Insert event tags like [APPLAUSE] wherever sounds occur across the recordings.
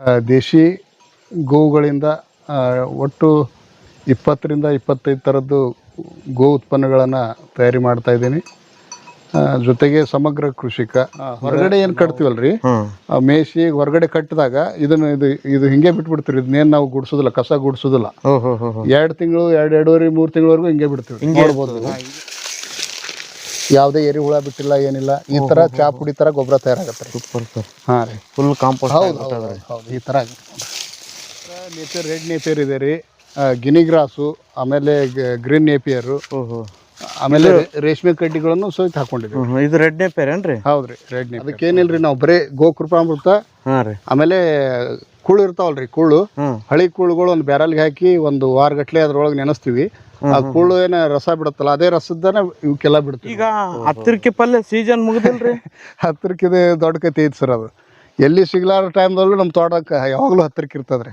ಆ, ದೇಶಿ ಗೋವುಗಳಿಂದ ಒಟ್ಟು ಇಪ್ಪತ್ತರಿಂದ ಇಪ್ಪತ್ತೈದು ಥರದ್ದು ಗೋ ಉತ್ಪನ್ನಗಳನ್ನು ತಯಾರಿ ಮಾಡ್ತಾ ಇದ್ದೀನಿ. ಜೊತೆಗೆ ಸಮಗ್ರ ಕೃಷಿಕ. ಹೊರಗಡೆ ಏನು ಕಟ್ತೀವಲ್ರಿ? ಮೇಸಿ ಹೊರಗಡೆ ಕಟ್ಟಿದಾಗ ಇದನ್ನು ಇದು ಇದು ಹಿಂಗೆ ಬಿಟ್ಬಿಡ್ತೀವಿ ಇದನ್ನೇನು ನಾವು ಗುಡಿಸೋದಿಲ್ಲ ಕಸ ಗುಡಿಸೋದಿಲ್ಲ. ಎರಡು ತಿಂಗಳು ಎರಡು ಎರಡೂವರೆ ಮೂರು ತಿಂಗಳವರೆಗೂ ಹಿಂಗೆ ಬಿಡ್ತೀವಿ ನೋಡ್ಬೋದು. ನೀವು. ಏರಿ ಹುಳ ಬಿಟ್ಟಿಲ್ಲ ಏನಿಲ್ಲ ಈ ತರ ಚಾ ಪುಡಿ ತರ ಗೊಬ್ಬರ ತಯಾರಾಗತ್ತೆ ರೀ. ಸೂಪರ್ ಸರ್ ಹಾಂ ರೀ. ಫುಲ್ ಕಾಂಪೋಸ್ಟ್ ಹೌದು ಹೌದು ಈ ಥರ ನೇಪಿಯರ್ ರೆಡ್ ನೇಪಿಯರ್ ಇದೆ ರೀ. ಗಿನಿ ಗ್ರಾಸು ಆಮೇಲೆ ಗ್ರೀನ್ ನೇಪಿಯರು ಓಹೋ ಆಮೇಲೆ ರೇಷ್ಮೆ ಕಡ್ಡಿಗಳನ್ನು ಸಹಿತ ಹಾಕೊಂಡಿದ್ವಿ ಇದು ರೆಡ್ ನೇಪಿಯರ್ ಏನ್ರಿ? ಹೌದ್ರಿ ರೆಡ್ ನೇಪಿಯರ್ ಅದಕ್ಕೇನಿಲ್ರಿ ನಾವು ಬರೀ ಗೋಕೃಪಾಮೃತ ಹಾಂ ರೀ. ಆಮೇಲೆ ಕುಳು ಇರ್ತಾವಲ್ರಿ ಕುಳ್ಳು ಹಳಿ ಕುಳ್ಳುಗಳು ಒಂದು ಬ್ಯಾರಲ್ಗೆ ಹಾಕಿ ಒಂದು ವಾರಗಟ್ಲೆ ಅದ್ರೊಳಗೆ ನೆನೆಸ್ತೀವಿ. ಆ ಕುಳ್ಳು ಏನ ರಸ ಬಿಡುತ್ತಲ್ಲ ಅದೇ ರಸದನ ಇವಕ್ಕೆಲ್ಲ ಬಿಡ್ತೀವಿ. ಈಗ ಹತ್ತಿರಕ್ಕೆ ಪಲ್ಯ ಸೀಸನ್ ಮುಗಿದಿಲ್ರಿ? [LAUGHS] ಹತ್ತಿರಕ್ಕಿದೆ ದೊಡ್ಡ ಕತೆ ಐತಿ ಸರ್ ಅದು. ಎಲ್ಲಿ ಸಿಗ್ಲಾರ ಟೈಮ್ದಲ್ಲೂ ನಮ್ಮ ತೋಟಕ್ಕೆ ಯಾವಾಗಲೂ ಹತ್ತಿರಕ್ಕೆ ಇರ್ತದ್ರಿ.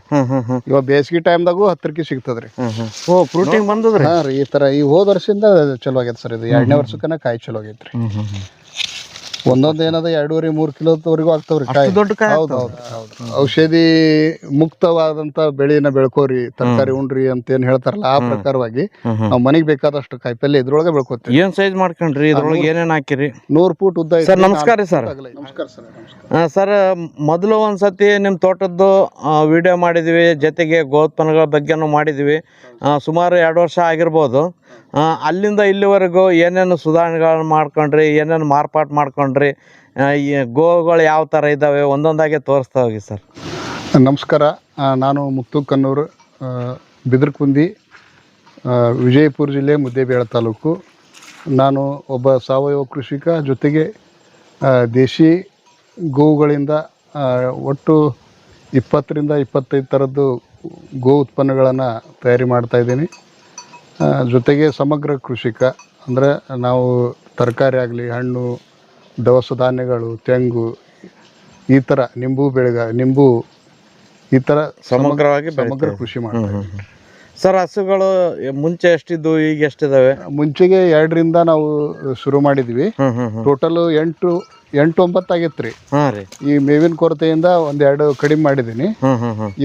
ಇವಾಗ ಬೇಸಿಗೆ ಟೈಮ್ದಾಗೂ ಹತ್ತಿರಕ್ಕೆ ಸಿಗ್ತದ್ರಿ. ಓ ಫ್ರೂಟಿಂಗ್ ಬಂದದ್ರಿ? ಹಾಂ ರೀ ಈ ತರ ಈ ಹೋದ ವರ್ಷದಿಂದ ಚಲೋ ಆಗೈತೆ ಸರ್ ಇದು. ಎರಡನೇ ವರ್ಷಕ್ಕನ ಕಾಯಿ ಚಲೋ ಆಗೈತ್ರಿ. ಒಂದೊಂದು ಏನದ ಎರಡೂವರೆ ಮೂರು ಕಿಲೋದವರೆಗೂ ಆಗ್ತಾವ್ರಿ ಕಾಯಿ. ದೊಡ್ಡ ಕಾಯಿ ಹೌದು ಹೌದು ಹೌದು. ಔಷಧಿ ಮುಕ್ತವಾದಂತ ಬೆಳೆನ ಬೆಳ್ಕೋರಿ ತರಕಾರಿ ಉಣ್ರಿ ಅಂತ ಏನ್ ಹೇಳ್ತಾರಲ್ಲ ಆ ಪ್ರಕಾರವಾಗಿ ನಾವ್ ಮನಿಗ್ ಬೇಕಾದಷ್ಟು ಕಾಯಿಪಲ್ಲೆ ಇದ್ರೊಳಗೆ ಬೆಳ್ಕೋತೀವಿ. ಏನ್ ಸೈಜ್ ಮಾಡ್ಕೊಂಡ್ರಿ? ಇದ್ರೊಳಗೆ ಏನೇನ್ ಹಾಕಿರಿ? ನೂರು ಫೂಟ್ ಉದ್ದ ಐತಿ. ಸರ್ ನಮಸ್ಕಾರ ರೀ ಸರ್. ನಮಸ್ಕಾರ ಸರ್ ನಮಸ್ಕಾರ. ಸರ್ ಮೊದಲು ಒಂದ್ಸತಿ ನಿಮ್ಮ ತೋಟದ್ದು ವಿಡಿಯೋ ಮಾಡಿದ್ವಿ ಜೊತೆಗೆ ಗೋತ್ಪನ್ನಗಳ ಬಗ್ಗೆನೂ ಮಾಡಿದ್ವಿ. ಆ, ಸುಮಾರು ಎರಡು ವರ್ಷ ಆಗಿರ್ಬೋದು. ಅಲ್ಲಿಂದ ಇಲ್ಲಿವರೆಗೂ ಏನೇನು ಸುಧಾರಣೆಗಳನ್ನು ಮಾಡ್ಕೊಂಡ್ರಿ ಏನೇನು ಮಾರ್ಪಾಟು ಮಾಡ್ಕೊಂಡ್ರಿ ಈ ಗೋಗಳು ಯಾವ ಥರ ಇದ್ದಾವೆ ಒಂದೊಂದಾಗೆ ತೋರಿಸ್ತಾ ಹೋಗಿ ಸರ್. ನಮಸ್ಕಾರ. ನಾನು ಮುತ್ತು ಕನ್ನೂರು ಬಿದರ್ಕುಂದಿ ವಿಜಯಪುರ ಜಿಲ್ಲೆ ಮುದ್ದೇಬೇಳ ತಾಲೂಕು. ನಾನು ಒಬ್ಬ ಸಾವಯವ ಕೃಷಿಕ ಜೊತೆಗೆ ದೇಶಿ ಗೋವುಗಳಿಂದ ಒಟ್ಟು ಇಪ್ಪತ್ತರಿಂದ ಇಪ್ಪತ್ತೈದು ಥರದ್ದು ಗೋ ಉತ್ಪನ್ನಗಳನ್ನು ತಯಾರಿ ಮಾಡ್ತಾ ಇದ್ದೀನಿ. ಆ, ಜೊತೆಗೆ ಸಮಗ್ರ ಕೃಷಿಕ ಅಂದರೆ ನಾವು ತರಕಾರಿ ಆಗಲಿ ಹಣ್ಣು ದವಸ ಧಾನ್ಯಗಳು ತೆಂಗು ಈ ಥರ ನಿಂಬು ಬೆಳೆಗ ನಿಂಬು ಈ ಥರ ಸಮಗ್ರವಾಗಿ ಸಮಗ್ರ ಕೃಷಿ ಮಾಡ್ತೀವಿ. ಸರ್ ಹಸುಗಳು ಮುಂಚೆ ಎಷ್ಟಿದ್ದು ಈಗ ಎಷ್ಟಿದಾವೆ? ಮುಂಚೆಗೆ ಎರಡರಿಂದ ನಾವು ಶುರು ಮಾಡಿದ್ವಿ. ಟೋಟಲ್ ಎಂಟು ಎಂಟು ಒಂಬತ್ತು ಆಗಿತ್ತು ರೀ ಹಾಂ ರೀ. ಈ ಮೇವಿನ ಕೊರತೆಯಿಂದ ಒಂದೆರಡು ಕಡಿಮೆ ಮಾಡಿದ್ದೀನಿ.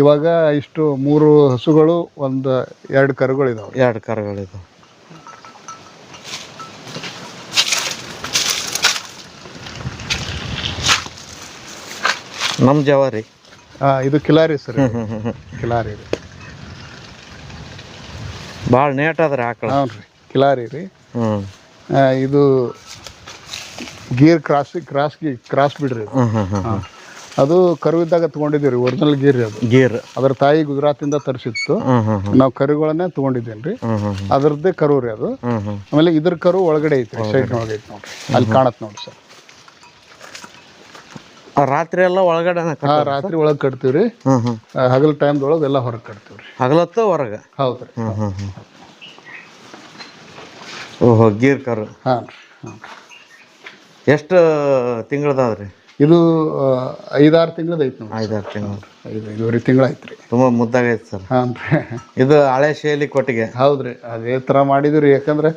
ಇವಾಗ ಇಷ್ಟು ಮೂರು ಹಸುಗಳು ಒಂದು ಎರಡು ಕರುಗಳು ಇದಾವೆ. ಎರಡು ಕರುಗಳಿದಾವೆ ನಮ್ಮ ಜವಾರಿ? ಹಾಂ ಇದು ಕಿಲಾರಿ ಸರ್ ಕಿಲಾರಿ ರೀ ಭಾಳ ನೇಟ್ ಅದ್ರಿ ಆಕಳ. ರೀ ಕಿಲಾರಿ ರೀ. ಹ್ಮ್. ಇದು ಗೀರ್ ಕ್ರಾಸ್ ಕ್ರಾಸ್ ಕ್ರಾಸ್ ಬಿಡ್ರಿ ಅದು. ಕರುವಿದ್ದಾಗ ತಗೊಂಡಿದ್ದೀವಿ ರೀ ಒರಿಜಿನಲ್ ಗೀರ್ ಅದು. ಗೀರ್. ಅದರ ತಾಯಿ ಗುಜರಾತಿಂದ ತರಿಸಿತ್ತು. ನಾವು ಕರುಗಳನ್ನೇ ತೊಗೊಂಡಿದ್ದೇನೆ ರೀ ಅದರದ್ದೇ ಕರು ರೀ ಅದು. ಆಮೇಲೆ ಇದ್ರ ಕರು ಒಳಗಡೆ ಐತ್ರಿ ಸೈಡ್ ಒಳಗೆ ಐತಿ ನೋಡ್ರಿ. ಅಲ್ಲಿ ಕಾಣತ್ ನೋಡ್ರಿ ಸರ್. ರಾತ್ರಿ ಎಲ್ಲ ಒಳಗಡೆ ರಾತ್ರಿ ಒಳಗೆ ಕಟ್ತೀವ್ರಿ. ರೀ ಟೈಮ್ ಹಗಲ್ ಟೈಮ್ದೊಳಗೆ ಎಲ್ಲ ಹೊರಗೆ ಕಟ್ತೀವ್ರಿ. ಹಗಲತ್ತ ಹೊರಗೆ? ಹೌದ್ರಿ ಓಹೋ ಗೀರ್ ಕರು. ಹಾಂ. ರೀ ಹಾಂ ಎಷ್ಟು ತಿಂಗಳದಾವ್ರಿ? ಇದು ಆ, ಐದಾರು ತಿಂಗಳದ ಐತಿ ಐದಾರು ತಿಂಗಳು. ಐದು ಐದುವರೆ ತಿಂಗಳು ಐತ್ರಿ ತುಂಬ ಮುದ್ದಾಗೈತೆ ಸರ್. ಹಾಂ ರೀ ಇದು ಹಳೆ ಶೈಲಿ ಕೊಟ್ಟಿಗೆ. ಹೌದ್ರಿ ಅದೇ ಥರ ಮಾಡಿದ್ರಿ ಯಾಕಂದ್ರೆ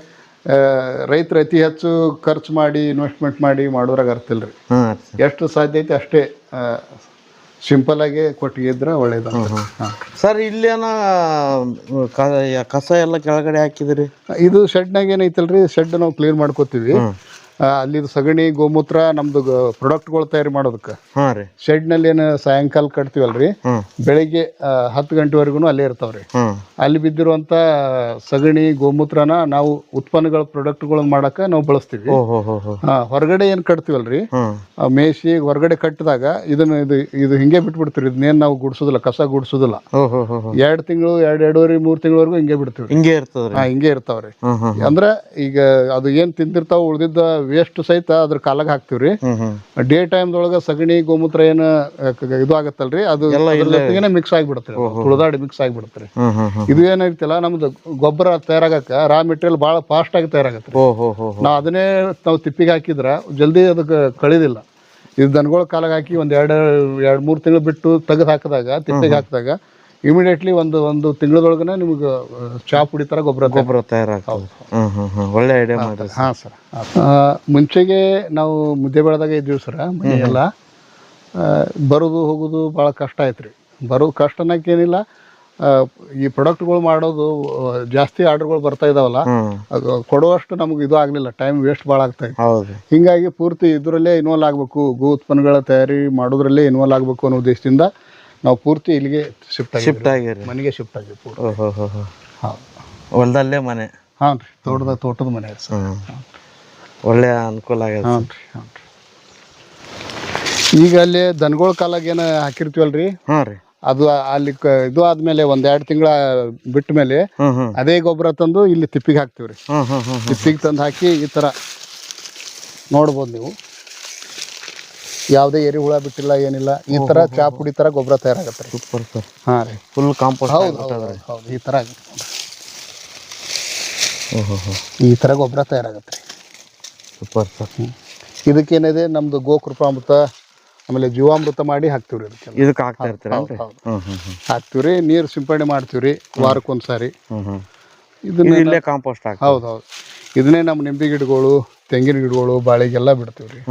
ರೈತರು ಅತಿ ಹೆಚ್ಚು ಖರ್ಚು ಮಾಡಿ ಇನ್ವೆಸ್ಟ್ಮೆಂಟ್ ಮಾಡಿ ಮಾಡೋರಾಗ ಅರ್ಥ ರೀ ಎಷ್ಟು ಸಾಧ್ಯ ಐತೆ ಅಷ್ಟೇ ಸಿಂಪಲ್ ಆಗಿ ಕೊಟ್ಟಿಗೆ ಇದ್ರೆ ಒಳ್ಳೇದು ಸರ್ ಇಲ್ಲೇನ ಕಸ ಎಲ್ಲ ಕೆಳಗಡೆ ಹಾಕಿದ್ರಿ? ಇದು ಶೆಡ್ನಾಗ ಏನೈತಲ್ರಿ ಶೆಡ್ ನಾವು ಕ್ಲೀನ್ ಮಾಡ್ಕೋತೀವಿ. ಅಲ್ಲಿದು ಸಗಣಿ ಗೋಮೂತ್ರ ನಮ್ದು ಪ್ರಾಡಕ್ಟ್ಗಳು ತಯಾರಿ ಮಾಡೋದಕ್ಕೆ. ಹಾಂ ರೀ. ಶೆಡ್ನಲ್ಲಿ ಏನು ಸಾಯಂಕಾಲ ಕಟ್ತೀವಲ್ರಿ? ಬೆಳಿಗ್ಗೆ ಹತ್ತು ಗಂಟೆವರೆಗೂ ಅಲ್ಲೇ ಇರ್ತಾವ್ರಿ. ಅಲ್ಲಿ ಬಿದ್ದಿರುವಂತ ಸಗಣಿ ಗೋಮೂತ್ರನ ನಾವು ಉತ್ಪನ್ನಗಳ ಪ್ರಾಡಕ್ಟ್ಗಳನ್ನ ಮಾಡಕ್ಕೆ ನಾವು ಬಳಸ್ತೀವಿ. ಹೊರಗಡೆ ಏನು ಕಟ್ತೀವಲ್ರಿ? ಮೇಸಿ ಹೊರಗಡೆ ಕಟ್ಟಿದಾಗ ಇದನ್ನ ಇದು ಇದು ಹಿಂಗೆ ಬಿಟ್ಬಿಡ್ತೀವಿ ಇದನ್ನೇನು ನಾವು ಗುಡಿಸೋದಿಲ್ಲ ಕಸ ಗುಡಿಸೋದಿಲ್ಲ. ಎರಡ್ ತಿಂಗಳು ಎರಡು ಎರಡೂವರೆ ಮೂರು ತಿಂಗಳವರೆಗೂ ಹಿಂಗೆ ಬಿಡ್ತೀವಿ ಹಿಂಗೆ ಹಿಂಗೆ ಇರ್ತಾವ್ರಿ. ಅಂದ್ರೆ ಈಗ ಅದು ಏನು ತಿಂದಿರ್ತಾವ ಉಳ್ದಿದ್ದ ವೇಸ್ಟ್ ಸಹಿತ ಅದ್ರ ಕಾಲಾಗ ಹಾಕ್ತಿವ್ರಿ. ಹ್ಮ್ ಟೈಮ್ ಡೇ ಟೈಮ್ದೊಳಗೆ ಸಗಣಿ ಗೋಮೂತ್ರ ಏನ ಇದು ಆಗತ್ತಲ್ರಿ? ಅದು ಜೊತೆಗೇನೆ ಮಿಕ್ಸ್ ಆಗಿಬಿಡುತ್ತೆ ತುಳಿದಾಡಿ ಮಿಕ್ಸ್ ಹ್ಮ್ ಇದು ಏನಾಗ್ತಿಲ್ಲ ನಮ್ದು ಗೊಬ್ಬರ ತಯಾರಾಗಕ್ಕ ರಾ ಮೆಟೀರಿಯಲ್ ಬಹಳ ಫಾಸ್ಟ್ ಆಗಿ ತಯಾರಾಗತ್ತೆ ನಾವು ಅದನ್ನೇ ನಾವು ತಿಪ್ಪಿಗೆ ಹಾಕಿದ್ರ ಜಲ್ದಿ ಅದಕ್ಕೆ ಕಳಿದಿಲ್ಲ. ಇದು ದನಗಳ ಕಾಲಾಗ ಹಾಕಿ ಒಂದ್ ಎರಡು ಎರಡು ಮೂರು ತಿಂಗಳು ಬಿಟ್ಟು ತೆಗೆದು ಹಾಕಿದಾಗ ತಿಪ್ಪಿಗೆ ಹಾಕಿದಾಗ ಇಮಿಡಿಯೇಟ್ಲಿ ಒಂದು ಒಂದು ತಿಂಗಳದೊಳಗನೆ ನಿಮ್ಗೆ ಚಾ ಪುಡಿ ತರ ಗೊಬ್ಬರ ಗೊಬ್ಬರ ತಯಾರಾಗ್ತದೆ. ಹ್ಮ್ ಹ್ಮ್ ಹ್ಮ್. ಒಳ್ಳೆ ಐಡಿಯಾ ಮಾಡ್ರಿ ಹಾಂ ಸರ್. ಮುಂಚೆಗೆ ನಾವು ಮುದ್ದೆ ಬೆಳೆದಾಗ ಇದ್ದೀವಿ ಸರ್ ಮನೆಯೆಲ್ಲ. ಬರೋದು ಹೋಗೋದು ಭಾಳ ಕಷ್ಟ ಆಯ್ತು ರೀ ಬರೋ ಕಷ್ಟ ಅನ್ನೋಕ್ಕೇನಿಲ್ಲ ಆ, ಈ ಪ್ರಾಡಕ್ಟ್ಗಳು ಮಾಡೋದು ಆ, ಜಾಸ್ತಿ ಆರ್ಡರ್ಗಳು ಬರ್ತಾ ಇದಾವಲ್ಲ ಹ್ಮ್. ಅದು ಕೊಡುವಷ್ಟು ನಮ್ಗೆ ಇದು ಆಗಲಿಲ್ಲ. ಟೈಮ್ ವೇಸ್ಟ್ ಭಾಳ ಆಗ್ತಾ ಇತ್ತು. ಹೌದು. ಹಿಂಗಾಗಿ ಪೂರ್ತಿ ಇದರಲ್ಲೇ ಇನ್ವಾಲ್ವ್ ಆಗಬೇಕು. ಗೋ ಉತ್ಪನ್ನಗಳ ತಯಾರಿ ಮಾಡೋದ್ರಲ್ಲೇ ಇನ್ವಾಲ್ವ್ ಆಗಬೇಕು ಅನ್ನೋ ಉದ್ದೇಶದಿಂದ ನಾವು ಪೂರ್ತಿ ಇಲ್ಲಿಗೆ ಶಿಫ್ಟ್ ಶಿಫ್ಟ್ ಆಗಿದ್ವಿ ಆಗಿರಿ ಮನೆಗೆ ಶಿಫ್ಟ್ ಆಗಿದೆ ಪೂರ್ತಿ. ಓಹೋ ಹೋ. ಹೋ ಹಾಂ ಹೊಲದಲ್ಲೇ ಮನೆ. ಹಾಂ ರೀ ತೋಟದ ತೋಟದ ಮನೆ ಸರ್. ಹ್ಮ್. ಅನುಕೂಲ ಆಗ್ಯದ ಹಾಂ ರೀ ಹಾಂ ರೀ. ಈಗ ಅಲ್ಲಿ ದನಗಳ ಕಾಲಾಗ ಏನು ಹಾಕಿರ್ತೀವಲ್ರಿ? ಹಾಂ ರೀ. ಅದು ಅಲ್ಲಿ ಕ ಇದು ಆದ್ಮೇಲೆ ಒಂದ್ ಎರಡು ತಿಂಗಳ ಬಿಟ್ಟ ಮೇಲೆ ಅದೇ ಗೊಬ್ಬರ ತಂದು ಇಲ್ಲಿ ತಿಪ್ಪಿಗೆ ಹಾಕ್ತೀವಿ ರೀ ಹ್ಮ್ ಹ್ಮ್ ಹ್ಮ್. ತಿಪ್ಪಿಗೆ ತಂದು ಹಾಕಿ ಈ ತರ ನೋಡ್ಬೋದು ನೀವು. ಯಾವುದೇ ಏರಿ ಹುಳ ಬಿಟ್ಟಿಲ್ಲ ಏನಿಲ್ಲ ಈ ಥರ ಚಾ ಪುಡಿ ಥರ ಗೊಬ್ಬರ ತಯಾರಾಗತ್ತೆ ರೀ. Super sir. ಹಾಂ ರೀ. ಫುಲ್ ಕಾಂಪೋಸ್ಟ್ ಹೌದು ಹೌದು ಹೌದು ಈ ಥರ ಈ ಥರ ಗೊಬ್ಬರ ತಯಾರಾಗತ್ತೆ ರೀ. Super sir. ಇದಕ್ಕೇನಿದೆ ನಮ್ಮದು ಗೋಕೃಪಾಮೃತ ಆಮೇಲೆ ಜೀವಾಮೃತ ಮಾಡಿ ಹಾಕ್ತೀವಿ ರೀ ಇದಕ್ಕೆ ಹಾಕ್ತಾ ಹೌದು. ಹ್ಮ್ ಹಾಕ್ತೀವಿ ರೀ ನೀರು ಸಿಂಪಡಣೆ ಮಾಡ್ತೀವಿ ರೀ ವಾರಕ್ಕೊಂದು ಸಾರಿ ಇದನ್ನ ಇಲ್ಲೇ ಕಾಂಪೋಸ್ಟ್ ಹಾಕಿ ಹೌದು ಹೌದು. ಇದನ್ನೇ ನಮ್ಮ ನಿಂಬೆ ಗಿಡಗಳು ತೆಂಗಿನ ಗಿಡಗಳು ಬಾಳೆಗೆಲ್ಲ ಬಿಡ್ತೀವಿ ರೀ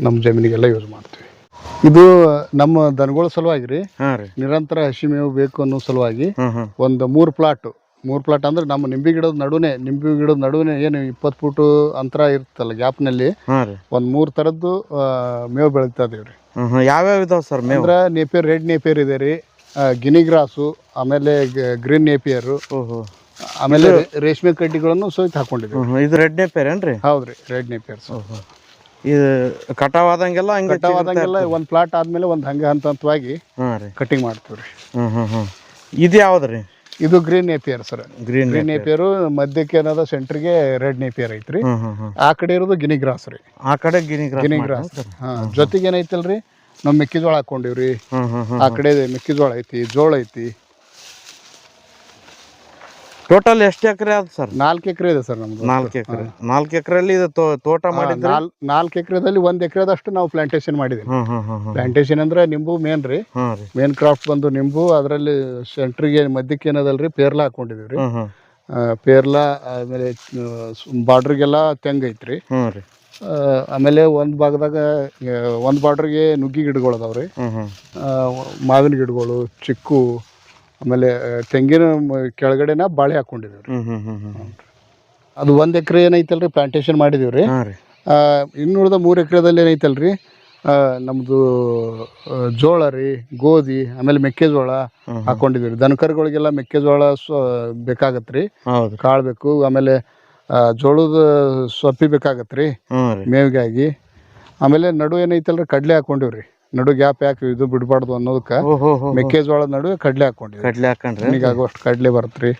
ನಮ್ಮ ಜಮೀನಿಗೆಲ್ಲ ಯೂಸ್ ಮಾಡ್ತೀವಿ. ಇದು ನಮ್ಮ ದನಗಳ ಸಲುವಾಗಿ ರೀ ಹಾಂ ರೀ. ನಿರಂತರ ಹಸಿ ಮೇವು ಬೇಕು ಅನ್ನೋ ಸಲುವಾಗಿ ಒಂದು ಮೂರು ಪ್ಲಾಟ್ ಮೂರು ಪ್ಲಾಟ್ ಅಂದ್ರೆ ನಮ್ಮ ನಿಂಬೆ ಗಿಡದ ನಡುವೆ ನಿಂಬೆ ಗಿಡದ ನಡುವೆ ಏನು ಇಪ್ಪತ್ತು ಫೂಟ್ ಅಂತರ ಇರುತ್ತಲ್ಲ ಗ್ಯಾಪ್ನಲ್ಲಿ ಹಾಂ ರೀ. ಒಂದು ಮೂರು ಥರದ್ದು ಆ, ಮೇವು ಬೆಳೀತಾ ಇದೀವಿ ರೀ. ಯಾವ್ಯಾವ ಇದಾವೆ ಸರ್ ಮೇವು? ಅಂದ್ರೆ ನೇಪಿಯರ್ ರೆಡ್ ನೇಪಿಯರ್ ಇದೆ ರೀ. ಗಿನಿ ಗ್ರಾಸು ಆಮೇಲೆ ಗ್ರೀನ್ ನೇಪಿಯರ್ ಓಹೋ. ಆಮೇಲೆ ರೇ- ರೇಷ್ಮೆ ಕಡ್ಡಿಗಳನ್ನು ಸಹಿತ ಹಾಕೊಂಡಿದ್ದೀವಿ ಹ್ಮ್ ಹ್ಮ್. ಇದು ರೆಡ್ ನೇಪಿಯರ್ ಏನ್ರಿ? ಹೌದ್ರಿ ರೆಡ್ ನೇಪಿಯರ್ಸ್ ಇದು ಕಟಾವ್ ಆದಂಗೆಲ್ಲ ಹಂಗೆ ಕಟಾವಾದಂಗೆಲ್ಲ ಒಂದು ಪ್ಲಾಟ್ ಆದಮೇಲೆ ಒಂದು ಹಂಗೆ ಹಂತ ಹಂತವಾಗಿ ಹಾಂ ರೀ. ಕಟಿಂಗ್ ಮಾಡ್ತೀವಿ ರೀ ಇದು ಯಾವ್ದು ರೀ ಇದು green Napier sir green green Napier ಮಧ್ಯಕ್ಕೆ ಏನದ ಸೆಂಟ್ರಿಗೆ ರೆಡ್ ನೇಪಿಯರ್ ಐತ್ರಿ. ಆ ಕಡೆ ಇರೋದು ಗಿನಿ ಗ್ರಾಸ್ ರೀ. ಆ ಕಡೆ ಗಿನಿ ಗಿನಿ ಗ್ರಾಸ್ ಹಾಂ ಜೊತೆಗೆ ಏನೈತಲ್ರಿ ನಾವು ಮೆಕ್ಕೆಜೋಳ ಹಾಕೊಂಡಿವ್ರಿ ಆ ಕಡೆ ಮೆಕ್ಕೆಜೋಳ ಐತಿ ಜೋಳ ಐತಿ. ಟೋಟಲ್ ಎಷ್ಟು ಎಕರೆ ಅದು ಸರ್? ನಾಲ್ಕು ಎಕರೆ ಇದೆ ಸರ್ ನಮ್ದು. ನಾಲ್ಕು ಎಕರೆ. ನಾಲ್ಕು ಎಕರೆಯಲ್ಲಿ ಇದು ತೋ- ತೋಟ ಮಾಡಿದ್ರಿ? ನಾಲ್ ನಾಲ್ಕು ಎಕರೆದಲ್ಲಿ ಒಂದ್ ಎಕರೆದಷ್ಟು ನಾವು ಪ್ಲಾಂಟೇಶನ್ ಮಾಡಿದೀವಿ. ಹ್ಮ್ ಹ್ಮ್ ಹ್ಮ್ ಹ್ಮ್. ಪ್ಲಾಂಟೇಶನ್ ಅಂದ್ರೆ ನಿಂಬು ಮೇನ್ ರೀ. ಹ್ಮ್ ರೀ. ಮೇನ್ ಕ್ರಾಫ್ಟ್ ಬಂದು ನಿಂಬು ಅದರಲ್ಲಿ ಸೆಂಟ್ರಿಗೆ ಮಧ್ಯಕ್ಕೆ ಏನದಲ್ರಿ ಪೇರ್ಲ ಹಾಕೊಂಡಿದೀವಿ ರೀ ಹ್ಮ್. ಹ್ಮ್ ಪೇರ್ಲ ಆಮೇಲೆ ಬಾರ್ಡ್ರಿಗೆಲ್ಲ ತೆಂಗ್ ಐತ್ರಿ. ಹ್ಮ್ ರೀ. ಆ, ಆಮೇಲೆ ಒಂದ್ ಭಾಗದಾಗ ಒಂದ್ ಬಾರ್ಡ್ರಿಗೆ ನುಗ್ಗಿ ಗಿಡಗಳು ಅದಾವ್ರಿ. ಹ್ಮ್ ಮಾವಿನ ಗಿಡಗಳು ಚಿಕ್ಕು ಆಮೇಲೆ ತೆಂಗಿನ ಮ- ಕೆಳಗಡೆನ ಬಾಳೆ ಹಾಕೊಂಡಿದ್ದೀವಿ ರೀ ಹ್ಮ್ ಹ್ಮ್ ಹ್ಮ್ ಹ್ಮ್. ಹ್ಮ್ ಅದು ಒಂದು ಎಕರೆ ಏನೈತಲ್ರಿ ಪ್ಲಾಂಟೇಶನ್ ಮಾಡಿದೀವಿ ರೀ ಹಾಂ ರೀ. ಇನ್ನುಳಿದ ಮೂರು ಎಕರೆದಲ್ಲಿ ಏನೈತಲ್ರಿ ಆ, ನಮ್ದು ಆ, ಜೋಳ ರೀ ಗೋಧಿ ಆಮೇಲೆ ಮೆಕ್ಕೆಜೋಳ ಹ್ಮ್. ಹಾಕೊಂಡಿದ್ದೀವಿ ರೀ ದನಕರುಗಳಿಗೆಲ್ಲ ಮೆಕ್ಕೆಜೋಳ ಸ್ವ ಬೇಕಾಗತ್ತೆ ರೀ ಹೌದು. ಕಾಳು ಬೇಕು ಆಮೇಲೆ ಆ, ಜೋಳದ ಸೊಪ್ಪಿ ಬೇಕಾಗತ್ತೆ ರೀ ಹ್ಞೂ ರೀ. ಮೇವಿಗಾಗಿ. ಆಮೇಲೆ ನಡು ಏನೈತಲ್ರಿ ಕಡಲೆ ಹಾಕೊಂಡಿವಿ ರೀ ನಡು ಗ್ಯಾಪ್ ಯಾಕೆ ಇದು ಬಿಡಬಾರ್ದು ಅನ್ನೋದಕ್ಕೆ ಮೆಕ್ಕೆಜೋಳದ ನಡುವೆ ಕಡ್ಲೆ ಹಾಕೊಂಡಿವಿ ಕಡ್ಲೆ ಹಾಕೊಂಡ್ರಿ? ನಿಮಗೆ ಆಗುವಷ್ಟು ಕಡ್ಲೆ ಬರುತ್ತೆ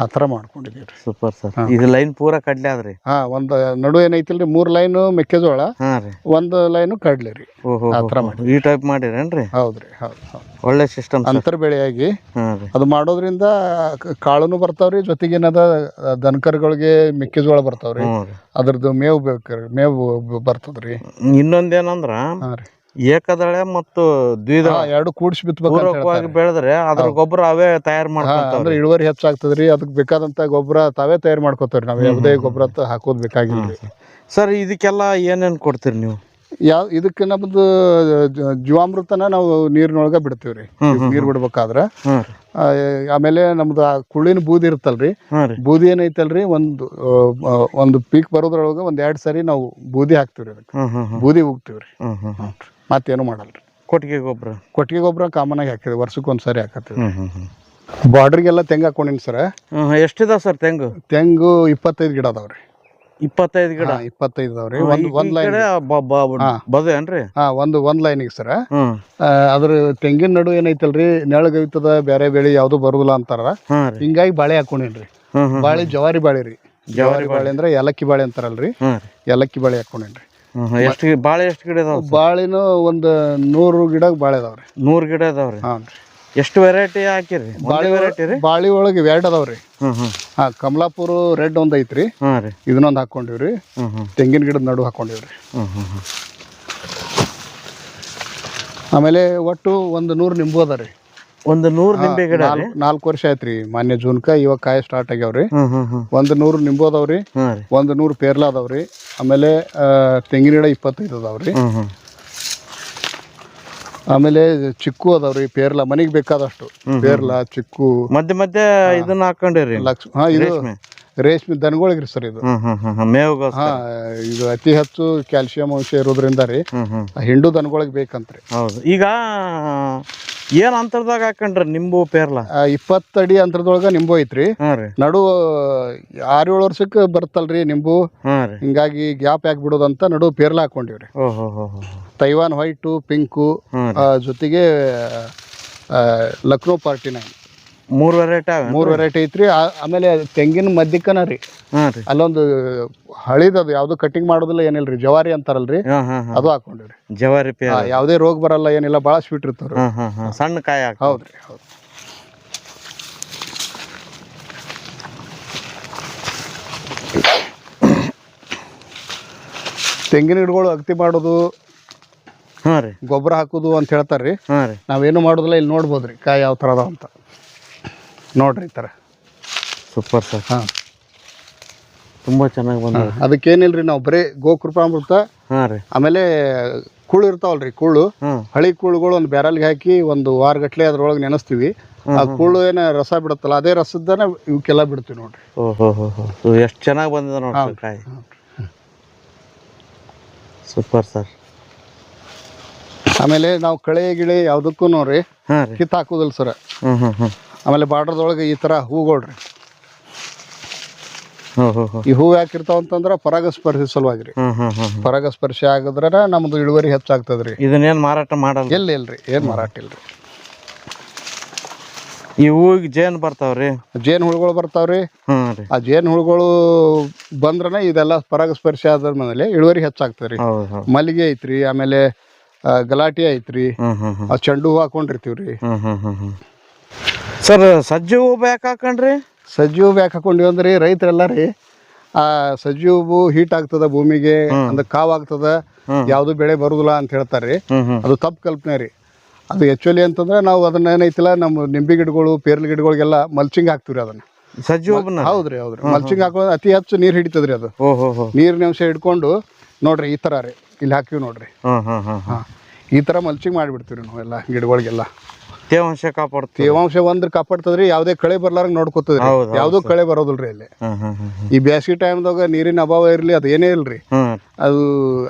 ಆ ತರ ಮಾಡ್ಕೊಂಡಿದ್ದೀವಿ ಸೂಪರ್ ಸರ್. ಇದು ಲೈನ್ ಪೂರಾ ಕಡ್ಲೆ ಆದ್ರಿ? ಹಾ ಒಂದು ನಡು ಏನೈತಿಲ್ರಿ ಮೂರು ಲೈನ್ ಮೆಕ್ಕೆಜೋಳ ಒಂದ್ ಲೈನು ಕಡಲೆ ರೀ. ಆ ಥರ ಮಾಡಿ ಈ ಟೈಪ್ ಮಾಡಿರೇನ್ರಿ? ಹೌದ್ರಿ ರೀ ಹೌದು ಹೌದು. ಒಳ್ಳೆ ಸಿಸ್ಟಮ್ ಅಂತರ್ ಬೆಳೆಯಾಗಿ ಅದು ಮಾಡೋದ್ರಿಂದ ಕಾಳುನು ಬರ್ತಾವ್ರಿ ಜೊತೆಗೆ ಏನದ ದನಕರುಗಳಿಗೆ ಮೆಕ್ಕೆಜೋಳ ಬರ್ತಾವ್ರಿ. ಅದ್ರದ್ದು ಮೇವು ಬೇಕು ಮೇವು ಬರ್ತದ್ರಿ. ಇನ್ನೊಂದೇನಂದ್ರ ಏಕದಳೆ ಮತ್ತು ದ್ವಿದಳ. ಎರಡು ಕೂಡಿಸಿ ಅಂತ ಹೇಳ್ತಾರೆ. ಬೆಳೆದ್ರೆ ಅದ್ರ ಗೊಬ್ಬರ ಅವೇ ತಯಾರು ಮಾಡ್ತಾರೆ ಅಂದ್ರೆ ಇಳುವರಿ ಹೆಚ್ಚಾಗ್ತದ್ರಿ ಅದಕ್ಕೆ ಬೇಕಾದಂತ ಗೊಬ್ಬರ ತಾವೇ ತಯಾರು ಮಾಡ್ಕೋತಾರೆ ನಾವು. ಯಾವುದೇ ಗೊಬ್ಬರ ತ- ಹಾಕೋದ್ ಬೇಕಾಗಿಲ್ಲ. ಸರ್ ಇದಕ್ಕೆಲ್ಲ ಏನೇನು ಕೊಡ್ತೀರಿ ನೀವು? ಯಾವ ಇದಕ್ಕೆ ನಮ್ದು ಜೀವಾಮೃತನ ನಾವು ನೀರಿನೊಳಗ ಬಿಡ್ತೀವಿ ನೀರ್ ಬಿಡ್ಬೇಕಾದ್ರ. ಆಮೇಲೆ ನಮ್ದು ಆ ಕುಳ್ಳಿನ ಬೂದಿ ಇರುತ್ತಲ್ರಿ. ಬೂದಿ ಏನೈತಲ್ರಿ ಒಂದು ಒಂದು ಪೀಕ್ ಬರೋದ್ರೊಳಗ ಒಂದ್ ಎರಡ್ ಸರಿ ನಾವು ಬೂದಿ ಹಾಕ್ತಿವ್ರಿ ಅದಕ್ಕೆ. ಬೂದಿ ಹೋಗ್ತಿವ್ರಿ ಹ್ಮ್ ಮಾಡಲ್ಲ ರೀ ಮತ್ತೇನು ಮಾಡಲ್ರಿ? ಕೊಟ್ಟಿಗೆ ಗೊಬ್ಬರ. ಕೊಟ್ಟಿಗೆ ಗೊಬ್ಬರ ಕಾಮನ್ ಆಗಿ ಹಾಕಿದ್ವಿ ವರ್ಷಕ್ಕೆ ಒಂದ್ಸರಿ ಹಾಕತ್ತೀವಿ. ಬಾರ್ಡರ್ ಹ್ಮ್ ಹ್ಮ್. ಬಾರ್ಡ್ರಿಗೆಲ್ಲ ತೆಂಗು ಹಾಕೊಂಡಿನಿ ಸರ್. ಎಷ್ಟಿದಾವ ಸರ್ ತೆಂಗು? ತೆಂಗು ಇಪ್ಪತ್ತೈದು ಗಿಡ ಅದಾವ್ರಿ ಇಪ್ಪತ್ತೈದು ಗಿಡ? ಇಪ್ಪತ್ತೈದು ಅದಾವ್ರಿ ಒಂದು ಒಂದ್ ಲೈನ್. ಬದು ಏನ್ರಿ? ಹಾ ಒಂದು ಒಂದ್ ಲೈನಿಗೆ ಸರ. ಅದ್ರ ತೆಂಗಿನ ನಡು ಏನೈತಲ್ರಿ ನೆಳಗೈತದ ಬೇರೆ ಬೆಳೆ ಯಾವ್ದು ಬರುದಿಲ್ಲ ಅಂತಾರ. ಹಿಂಗಾಗಿ ಬಾಳೆ ಹಾಕೊಂಡಿನ್ರಿ ಬಾಳೆ ಜವಾರಿ ಬಾಳೆ ರೀ. ಜವಾರಿ ಬಾಳೆ. ಅಂದ್ರೆ ಏಲಕ್ಕಿ ಬಾಳೆ ಅಂತಾರಲ್ರಿ. ಏಲಕ್ಕಿ ಬಾಳೆ ಹಾಕೊಂಡಿನ್ರಿ. ಎಷ್ಟು ಬಾಳೆ ಎಷ್ಟು ಗಿಡ ಇದಾವ ಬಾಳಿನೂ ಒಂದು ನೂರು ಗಿಡ ಬಾಳೆ ಅದಾವ್ರಿ ನೂರು ಗಿಡ ಇದಾವ್ರಿ ಹಾಂ ರೀ. ಎಷ್ಟು ವೆರೈಟಿ ಹಾಕಿರಿ? ಬಾಳೆ ವೆರೈಟಿ ರೀ? ಬಾಳಿ ಒಳಗೆ ಎರಡು ಅದಾವ್ರಿ ಹಾ ಕಮಲಾಪುರ ರೆಡ್ ಒಂದ್ ಐತ್ರಿ. ರೀ. ಇದನ್ನೊಂದು ಹಾಕೊಂಡಿವ್ರಿ ತೆಂಗಿನ ಗಿಡದ ನಡು ಹಾಕೊಂಡಿವ್ರಿ ಆಮೇಲೆ ಒಟ್ಟು ಒಂದು ನೂರು ನಿಂಬು ಅದ ರೀ. ಒಂದು ನೂರು ನಿಂಬೆ ಗಿಡ ರೀ ನಾಲ್ಕು ವರ್ಷ ಆಯ್ತ್ರಿ. ಮಾನ್ಯ ಜೂನ್ಕ ಇವಾಗ ಕಾಯಿ ಸ್ಟಾರ್ಟ್ ಆಗ್ಯಾವ್ರಿ. ಒಂದ್ ಹ್ಮ್ ಹ್ಮ್. ಒಂದು ನೂರು ನಿಂಬು ಅದಾವ್ರಿ ಒಂದ್ ರೀ. ಒಂದು ನೂರು ಪೇರ್ಲ ಅದಾವ್ರಿ. ಆಮೇಲೆ ಆ, ತೆಂಗಿನ ಗಿಡ ಇಪ್ಪತ್ತೈದು ಅದಾವ್ರಿ. ಹ್ಮ್ ಹ್ಮ್. ಆಮೇಲೆ ಚಿಕ್ಕು ಅದಾವ್ರಿ ಪೇರ್ಲ. ಮನೆಗೆ ಬೇಕಾದಷ್ಟು. ಪೇರ್ಲ ಚಿಕ್ಕು. ಮಧ್ಯ ಮಧ್ಯ ಇದನ್ನ ಹಾಕೊಂಡಿರಿ ಲಕ್ಷ ಹಾ ಇದು ರೇಷ್ಮೆ ದನಗಳಿಗೆ ದನಗಳಿಗ್ರಿ ಸರ್ ಇದು. ಹ್ಮ್ ಹ್ಮ್ ಹ್ಮ್ ಹ್ಮ್. ಮೇವುಗೋಸ್ಕರ. ಹಾ ಇದು ಅತಿ ಹೆಚ್ಚು ಕ್ಯಾಲ್ಸಿಯಂ ಅಂಶ ಇರೋದ್ರಿಂದ ರೀ ಹ್ಮ್ ಹ್ಮ್. ಆ ಹಿಂಡು ದನಗಳಿಗೆ ಬೇಕಂತ್ರಿ ಹೌದು. ಈಗ ಏನ್ ಅಂತರದಾಗ ಹಾಕೊಂಡ್ರಿ ನಿಂಬು ಪೇರ್ಲ? ಆ, ಇಪ್ಪತ್ತು ಅಡಿ ಅಂತರದೊಳಗ ನಿಂಬು ಐತ್ರಿ. ಹಾ ರೀ. ನಡು ಆರು ಏಳು ವರ್ಷಕ್ಕೆ ಬರ್ತಲ್ರಿ ನಿಂಬು. ಹಾ ರೀ. ಹಿಂಗಾಗಿ ಗ್ಯಾಪ್ ಯಾಕೆ ಬಿಡೋದಂತ ನಡು ಪೇರ್ಲ ಹಾಕೊಂಡಿವ್ರಿ ಹೋ ಹೋ ತೈವಾನ್ ವೈಟು ಪಿಂಕು ಹ್ಮ್ ಆ, ಜೊತೆಗೆ ಆ, ಲಕ್ನೋ ಪಾರ್ಟಿ ನೈನ್. ಮೂರು ವೆರೈಟಿ ಮೂರು ವೆರೈಟಿ ಐತ್ರಿ. ಆ- ಆಮೇಲೆ ತೆಂಗಿನ ಮದ್ಯಕ್ಕನ ರೀ. ಅಲ್ಲೊಂದು ರೀ. ಅಲ್ಲೊಂದು ಹಳಿದದು ಯಾವ್ದು ಕಟಿಂಗ್ ಮಾಡೋದಿಲ್ಲ ಏನಿಲ್ರಿ ಜವಾರಿ ಅಂತಾರಲ್ರಿ. ಹಾ ಹಾ ಹಾ. ಅದು ಹಾಕೊಂಡಿವ್ರಿ ಜವಾರಿ ಯಾವ್ದೇ ಆ, ಯಾವುದೇ ರೋಗ ಬರಲ್ಲ ಏನಿಲ್ಲ ಬಹಳ ಸ್ವೀಟ್ ಇರ್ತಾವ್ರಿ ಹಾ ಹಾ ಹಾ. ಸಣ್ಣ ಕಾಯಿ ಹಾಕ ಹೌದ್ರಿ ಹೌದು ತೆಂಗಿನ ಗಿಡಗಳು ಅಗತಿ ಮಾಡೋದು ಹಾ ರೀ. ಗೊಬ್ಬರ ಹಾಕೋದು ಅಂತ ಹೇಳ್ತಾರ್ರಿ. ಹಾ ರೀ. ನಾವೇನು ಮಾಡೋದಿಲ್ಲ ಇಲ್ಲಿ ನೋಡ್ಬೋದ್ರಿ ಕಾಯಿ ಯಾವ ಥರ ಅದಾವ ಅಂತ. ನೋಡ್ರಿ ಈ ಥರ. Super sir. ಹಾಂ. ತುಂಬಾ ಚೆನ್ನಾಗಿ ಬಂದ ರೀ ನಾವು ಬರೀ ಗೋಕೃಪಾಮೃತ ಹಾ ರೀ. ಆಮೇಲೆ ಕುಳ್ಳು ಇರ್ತಾವಲ್ರಿ ಕುಳ್ಳು ಹಳಿ ಕುಳ್ಳುಗಳು ಒಂದು ಬ್ಯಾರಲ್ಗೆ ಹಾಕಿ ಒಂದು ವಾರಗಟ್ಲೆ ಅದ್ರೊಳಗೆ ನೆನೆಸ್ತೀವಿ. ಆ ಕುಳ್ಳು ಏನ ರಸ ಬಿಡುತ್ತಲ್ಲ ಅದೇ ರಸದನ ಇವಕ್ಕೆಲ್ಲ ಬಿಡ್ತೀವಿ ನೋಡ್ರಿ. ಓಹೋ ಎಷ್ಟು ಚೆನ್ನಾಗಿ ಬಂದಿದೆ ನೋಡಿ ಸರ್ ಕಾಯಿ. Super sir. ಆಮೇಲೆ ನಾವು ಕಳೆ ಗಿಳೆ ಯಾವುದಕ್ಕೂ ನೋಡ್ರಿ ಕಿತ್ತು ಹಾಕೋದಿಲ್ಲ ಸರ್. ಆಮೇಲೆ ಬಾರ್ಡರ್ದೊಳಗೆ ಈ ಥರ ಹೂಗಳ್ರಿ. ಈ ಹೂ ಯಾಕಿರ್ತಾವ ಅಂತಂದ್ರೆ ಪರಾಗಸ್ಪರ್ಶಿ ಸಲುವಾಗಿ ರೀ. ಪರಾಗಸ್ಪರ್ಶ ಆಗಿದ್ರೆ ನಮ್ದು ಇಳುವರಿ ಹೆಚ್ಚಾಗ್ತದ್ರಿ. ಇದನ್ನೇನು ಮಾರಾಟ ಮಾಡಲ್ಲ? ಎಲ್ಲಿ ಇಲ್ರಿ ಏನು ಮಾರಾಟ ಇಲ್ರಿ. ಈ ಹೂವಿಗೆ ಜೇನು ಬರ್ತಾವ್ರಿ ಜೇನು ಹುಳುಗಳು ಬರ್ತಾವ್ರಿ ಆ ಜೇನು ಹುಳುಗಳು ಬಂದ್ರನ ಇದೆಲ್ಲ ಪರಾಗಸ್ಪರ್ಶ ಆದ ಮೇಲೆ ಇಳುವರಿ ಹೆಚ್ಚಾಗ್ತದ್ರಿ. ಮಲ್ಲಿಗೆ ಐತ್ರಿ ಆಮೇಲೆ ಗಲಾಟಿ ಐತ್ರಿ. ಆ ಚೆಂಡು ಹೂ ಹಾಕೊಂಡಿರ್ತೀವ್ರಿ. ಹ್ಮ್ ಹ್ಮ್ ಹ್ಮ್ ಹ್ಮ್. ಸರ್ ಸಜ್ಜೆ ಹೂ ಬ್ಯಾಕ್ ಹಾಕೊಂಡ್ರಿ? ಸಜ್ಜು ಹೂ ಬ್ಯಾಕ್ ಹಾಕೊಂಡಿವಿ ಅಂದ್ರೆ ರೈತರೆಲ್ಲ ರೀ ಆ ಸಜ್ಜು ಹೂವು ಹೀಟ್ ಆಗ್ತದ ಭೂಮಿಗೆ ಅಂದ್ರೆ ಕಾವ್ ಆಗ್ತದ ಹ್ಮ್. ಯಾವುದು ಬೆಳೆ ಬರುದಿಲ್ಲ ಅಂತ ಹೇಳ್ತಾರೆ ಹ್ಮ್ ಹ್ಮ್. ಅದು ತಪ್ಪು ಕಲ್ಪನೆ ರೀ. ಅದು ಆ್ಯಕ್ಚುಲಿ ಅಂತಂದ್ರೆ ನಾವು ಅದನ್ನ ಏನೈತಿಲ್ಲ ನಮ್ಮ ನಿಂಬೆ ಗಿಡಗಳು ಪೇರ್ಲ ಗಿಡಗಳಿಗೆಲ್ಲ ಮಲ್ಚಿಂಗ್ ಹಾಕ್ತಿವ್ರಿ ಅದನ್ನ. ಸಜ್ಜು ಹೌದ್ರಿ ಹೌದ್ರಿ. ಮಲ್ಚಿಂಗ್ ಹಾಕೋದು ಅತಿ ಹೆಚ್ಚು ನೀರು ಹಿಡಿತದ್ರಿ ಅದು. ನೀರಿನ ಅಂಶ ಹಿಡ್ಕೊಂಡು ನೋಡ್ರಿ ಈ ತರ ರೀ ಇಲ್ಲಿ ಹಾಕಿವಿ ನೋಡ್ರಿ. ಈ ತರ ಮಲ್ಚಿಂಗ್ ಮಾಡಿಬಿಡ್ತೀವಿ ನಾವೆಲ್ಲ ಗಿಡಗಳಿಗೆಲ್ಲ. ತೇವಾಂಶ ಕಾಪಾಡ್ತೀವಿ ತೇವಾಂಶ ಒಂದ್ರ ಕಾಪಾಡ್ತದ್ರಿ ಯಾವ್ದೇ ಕಳೆ ಬರ್ಲಾರ ನೋಡ್ಕೋತದ್ರಿ. ಹೌದು, ಹೌದು ಕಳೆ ಬರೋದಿಲ್ರಿ ಇಲ್ಲಿ ಈ ಬೇಸಿಗೆ ಟೈಮ್ದಾಗ ನೀರಿನ ಅಭಾವ ಇರ್ಲಿ ಅದು ಏನೇ ಇಲ್ರಿ. ಅದು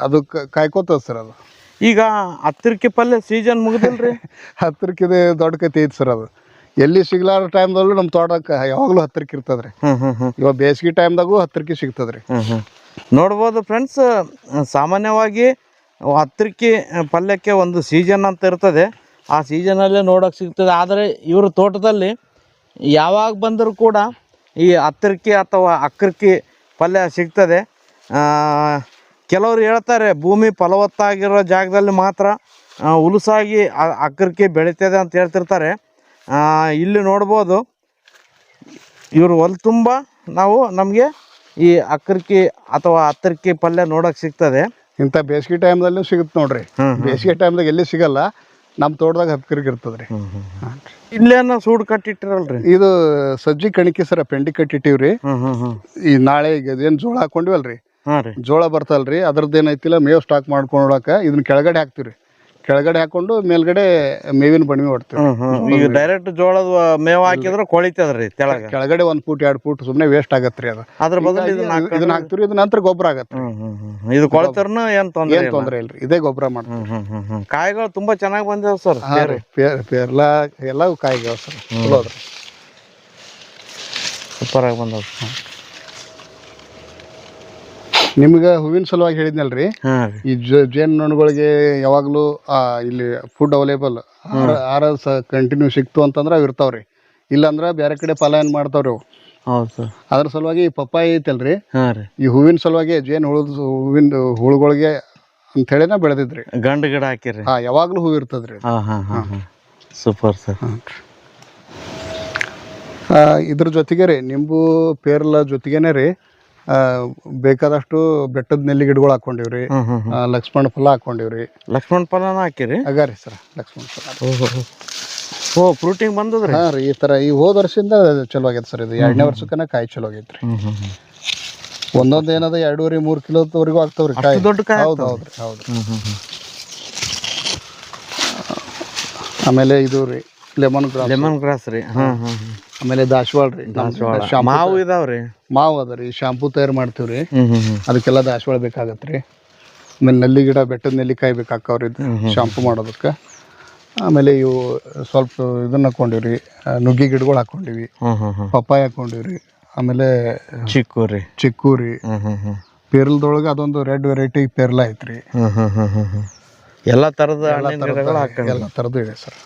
ಅದು ಕ- ಕಾಯ್ಕೋತದ ಸರ್ ಅದು. ಈಗ ಹತ್ತಿರಕ್ಕೆ ಪಲ್ಯ ಸೀಸನ್ ಮುಗಿದಿಲ್ರಿ? [LAUGHS] ಹತ್ತಿರಕ್ಕಿದೆ ದೊಡ್ಡ ಕತೆ ಐತಿ ಸರ್ ಅದು. ಎಲ್ಲಿ ಸಿಗ್ಲಾರ ಟೈಮ್ದಲ್ಲೂ ನಮ್ಮ ತೋಟಕ್ಕೆ ಯಾವಾಗಲೂ ಹತ್ತಿರಕ್ಕೆ ಇರ್ತದ್ರಿ. ಹ್ಮ್ ಹ್ಮ್ ಹ್ಮ್. ಇವಾಗ ಬೇಸಿಗೆ ಟೈಮ್ದಾಗೂ ಹತ್ತಿರಕ್ಕೆ ಸಿಗ್ತದ್ರಿ. ಹ್ಮ್ ಹ್ಮ್. ನೋಡ್ಬೋದು ಫ್ರೆಂಡ್ಸ್ ಸಾಮಾನ್ಯವಾಗಿ ಹತ್ತಿರಕ್ಕೆ ಪಲ್ಯಕ್ಕೆ ಒಂದು ಸೀಸನ್ ಅಂತ ಇರ್ತದೆ. ಆ ಸೀಸನಲ್ಲೇ ನೋಡೋಕೆ ಸಿಗ್ತದೆ. ಆದರೆ ಇವ್ರ ತೋಟದಲ್ಲಿ ಯಾವಾಗ ಬಂದರೂ ಕೂಡ ಈ ಹತ್ತಿರಕ್ಕೆ ಅಥವಾ ಅಕ್ಕರ್ಕಿ ಪಲ್ಯ ಸಿಗ್ತದೆ. ಕೆಲವರು ಹೇಳ್ತಾರೆ ಭೂಮಿ ಫಲವತ್ತಾಗಿರೋ ಜಾಗದಲ್ಲಿ ಮಾತ್ರ ಉಲುಸಾಗಿ ಹುಲುಸಾಗಿ ಅ- ಅಕ್ಕರ್ಕಿ ಬೆಳೀತದೆ ಅಂತ ಹೇಳ್ತಿರ್ತಾರೆ. ಇಲ್ಲಿ ನೋಡ್ಬೋದು ಇವರು ಹೊಲ ತುಂಬ ನಾವು ನಮಗೆ ಈ ಅಕ್ಕರ್ಕಿ ಅಥವಾ ಹತ್ತರ್ಕಿ ಪಲ್ಯ ನೋಡೋಕೆ ಸಿಗ್ತದೆ. ಇಂಥ ಬೇಸಿಗೆ ಟೈಮ್ದಲ್ಲೂ ಸಿಗುತ್ತೆ ನೋಡ್ರಿ. ಬೇಸಿಗೆ ಬೇಸಿಗೆ ಟೈಮ್ದಾಗ ಎಲ್ಲಿ ಸಿಗಲ್ಲ. ನಮ್ಮ ತೋಟದಾಗ ಹತ್ತಿರಕ್ಕೆ ಇರ್ತದ್ರಿ. ಇಲ್ಲೇನ ಸೂಡ್ ಕಟ್ಟಿಟ್ಟಿರಲ್ರಿ? ಇದು ಸಜ್ಜಿ ಕಣಿಕೆ ಸರ ಪೆಂಡಿ ಕಟ್ಟಿಟ್ಟಿವ್ರಿ. ಈ ನಾಳೆ ಈಗ ಏನು ಜೋಳ ಹಾಕೊಂಡಿವಲ್ರಿ. ರೀ. ಜೋಳ ಬರ್ತಲ್ರಿ ಅದ್ರದ್ದು ಏನೈತಿಲ್ಲ ಮೇವ್ ಸ್ಟಾಕ್ ಮಾಡ್ಕೊಳಕ ಇದನ್ನ ಕೆಳಗಡೆ ಹಾಕ್ತಿವ್ರಿ. ಕೆಳಗಡೆ ಹಾಕೊಂಡು ಮೇಲ್ಗಡೆ ಮೇವಿನ ಬಣ್ಣ ಹೊಡ್ತೀವಿ. ಈಗ ಡೈರೆಕ್ಟ್ ಜೋಳದ ಮೇವು ಹಾಕಿದ್ರೆ ಕೊಳಿತದ್ರಿ ತೆಳಗ. ಕೆಳಗಡೆ ಒಂದ್ ಫೂಟ್ ಎರಡ್ ಫೂಟ್ ಸುಮ್ಮನೆ ವೇಸ್ಟ್ ಆಗತ್ರಿ ಅದು. ಅದ್ರ ಬದಲು ಇದನ್ನ ಹಾಕ್ತಿವಿ ಇದು ನಂತರ ಗೊಬ್ಬರ ಆಗತ್ತೆ ಇದು ಕೊಳತರ್ನ ಏನ್ ತೊಂದ್ರೆ ಏನ್ ತೊಂದ್ರೆ ಇಲ್ರಿ. ಇದೇ ಗೊಬ್ಬರ ಮಾಡ್ತೀವಿ. ಕಾಯಿಗಳು ತುಂಬಾ ಚೆನ್ನಾಗಿ ಬಂದಿವೆ ಸರ್. ಪೇರ್ಲ ಎಲ್ಲವೂ ಕಾಯಿಗಳು ಸರ್. ಚಲೋ ಅದ್ರಿ. ಸೂಪರ್ ಆಗಿ ಬಂದವ. ನಿಮ್ಗೆ ಹೂವಿನ ಸಲುವಾಗಿ ಹೇಳಿದ್ನಲ್ಲ ರೀ. ಈ ಜೇನು ನೊಣಗಳಿಗೆ ಯಾವಾಗಲೂ ಇಲ್ಲಿ ಫುಡ್ ಅವೈಲೇಬಲ್ ಆರ ಕಂಟಿನ್ಯೂ ಸಿಕ್ತು ಅಂತಂದ್ರೆ ಅವು ಇರ್ತಾವ್ರಿ. ಇಲ್ಲಾಂದ್ರೆ ಬೇರೆ ಕಡೆ ಪಲಾಯನ ಮಾಡ್ತಾವ್ರಿ ಅವು. ಹೌದು ಸರ್. ಅದ್ರ ಸಲುವಾಗಿ ಈ ಪಪ್ಪಾಯಿ ಐತಲ್ರಿ? ಹಾ ರೀ. ಈ ಹೂವಿನ ಸಲುವಾಗಿ ಜೇನು ಹುಳದ ಹೂವಿನ ಹುಳುಗಳಿಗೆ ಅಂತ ಹೇಳಿನ ಬೆಳೆದಿದ್ರಿ. ಗಂಡು ಗಿಡ ಹಾಕಿರಿ. ಹಾ ಯಾವಾಗ್ಲೂ ಹೂ ಇರ್ತದ್ರಿ. ಹಾ ಹಾ ಹಾ ಹಾ. Super sir. ಆ, ಇದ್ರ ಜೊತೆಗೆ ರೀ ನಿಂಬು ಪೇರ್ಲ ಜೊತೆಗೇನೆ ರೀ ಬೇಕಾದಷ್ಟು ಬೆಟ್ಟದ ನೆಲ್ಲಿ ಗಿಡಗಳು ಹಾಕೊಂಡಿವ್ರಿ ಲಕ್ಷ್ಮಣ ಫಲ ಹಾಕೊಂಡಿವ್ರಿ ಲಕ್ಷ್ಮಣ ಫಲನ ಹಾಕಿರಿ? ಅಗಾರಿ ಸರ್ ಲಕ್ಷ್ಮಣ ಫಲ. ಓ ಫ್ರೂಟಿಂಗ್ ಬಂದದ್ರಿ? ಹಾ ರೀ ಈ ತರ ಈ ಹೋದ ವರ್ಷದಿಂದ ಚಲೋ ಆಗೈತೆ ಸರ್ ಇದು. ಎರಡನೇ ವರ್ಷಕ್ಕನ ಕಾಯಿ ಚಲೋ ಆಗೈತೆ ರೀ ಒಂದೊಂದು ಏನದ ಎರಡೂವರೆ ಮೂರ್ ಕಿಲೋದವರೆಗೂ ಆಗ್ತಾವ್ರಿ ಕಾಯಿ. ದೊಡ್ಡ ಕಾಯಿ ಹೌದು ಹೌದು ಹೌದು. ರೀ ಹ್ಮ್ ಆಮೇಲೆ ಇದು ರೀ ಲೆಮನ್ ಗ್ರಾಸ್. ಲೆಮನ್ ಗ್ರಾಸ್ ರೀ. ಹಾಂ ಹಾಂ ಆಮೇಲೆ ದಾಸವಾಳ ರೀ. ದಾಸವಾಳ ಮಾವು ಇದಾವ್ರಿ ಮಾವು ಅದ ರೀ. ಶಾಂಪೂ ತಯಾರು ಮಾಡ್ತೀವಿ ರೀ. ಅದಕ್ಕೆಲ್ಲ ದಾಸವಾಳ ಬೇಕಾಗತ್ತೆ ರೀ. ಆಮೇಲೆ ನಲ್ಲಿ ಗಿಡ ಬೆಟ್ಟದ ನೆಲ್ಲಿಕಾಯಿ ಬೇಕಾಕವ್ರಿ ಶಾಂಪು ಮಾಡೋದಕ್ಕೆ. ಆಮೇಲೆ ಇವು ಸ್ವಲ್ಪ ಇದನ್ನ ಹಾಕೊಂಡಿವ್ರಿ ನುಗ್ಗಿ ಗಿಡಗಳು ಹಾಕೊಂಡಿವಿ ಪಪ್ಪಾಯ ಹಾಕೊಂಡಿವ್ರಿ ಆಮೇಲೆ ಚಿಕ್ಕು ರೀ. ಚಿಕ್ಕು ರೀ. ಹ್ಮ್ ಹ್ಮ್ ಹ್ಮ್. ಪೇರಲ್ದೊಳಗೆ ಅದೊಂದು ರೆಡ್ ವೆರೈಟಿ ಪೇರ್ಲ ಐತ್ರಿ. ಎಲ್ಲ ಥರದ ಎಲ್ಲ ಥರದ್ದು ಇದೆ ಸರ್.